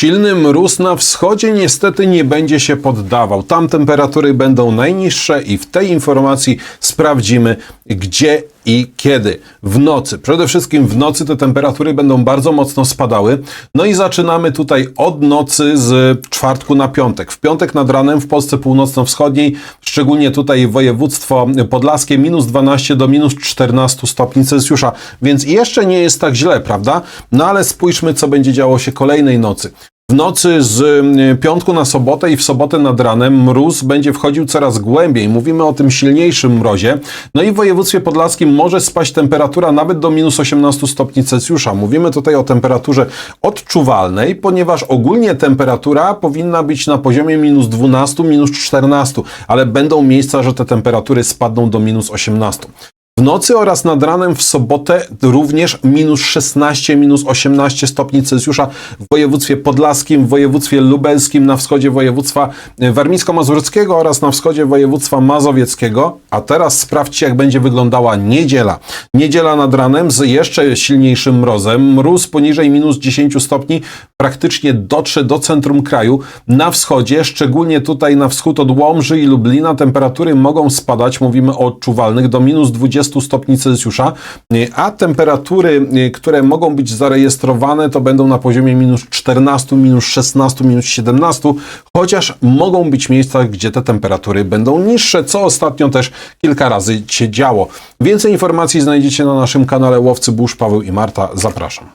Silny mróz na wschodzie niestety nie będzie się poddawał. Tam temperatury będą najniższe i w tej informacji sprawdzimy, gdzie i kiedy. W nocy. Przede wszystkim w nocy te temperatury będą bardzo mocno spadały. No i zaczynamy tutaj od nocy z czwartku na piątek. W piątek nad ranem w Polsce północno-wschodniej, szczególnie tutaj województwo podlaskie, minus 12 do minus 14 stopni Celsjusza. Więc jeszcze nie jest tak źle, prawda? No ale spójrzmy, co będzie działo się kolejnej nocy. W nocy z y, piątku na sobotę i w sobotę nad ranem mróz będzie wchodził coraz głębiej. Mówimy o tym silniejszym mrozie. No i w województwie podlaskim może spaść temperatura nawet do minus 18 stopni Celsjusza. Mówimy tutaj o temperaturze odczuwalnej, ponieważ ogólnie temperatura powinna być na poziomie minus 12, minus 14, ale będą miejsca, że te temperatury spadną do minus 18. W nocy oraz nad ranem w sobotę również minus 16, minus 18 stopni Celsjusza w województwie podlaskim, w województwie lubelskim, na wschodzie województwa warmińsko-mazurskiego oraz na wschodzie województwa mazowieckiego. A teraz sprawdźcie, jak będzie wyglądała niedziela. Niedziela nad ranem z jeszcze silniejszym mrozem. Mróz poniżej minus 10 stopni praktycznie dotrze do centrum kraju. Na wschodzie, szczególnie tutaj na wschód od Łomży i Lublina, temperatury mogą spadać, mówimy o odczuwalnych, do minus 20 stopni Celsjusza, a temperatury, które mogą być zarejestrowane, to będą na poziomie minus 14, minus 16, minus 17, chociaż mogą być miejsca, gdzie te temperatury będą niższe, co ostatnio też kilka razy się działo. Więcej informacji znajdziecie na naszym kanale Łowcy Burz, Paweł i Marta. Zapraszam.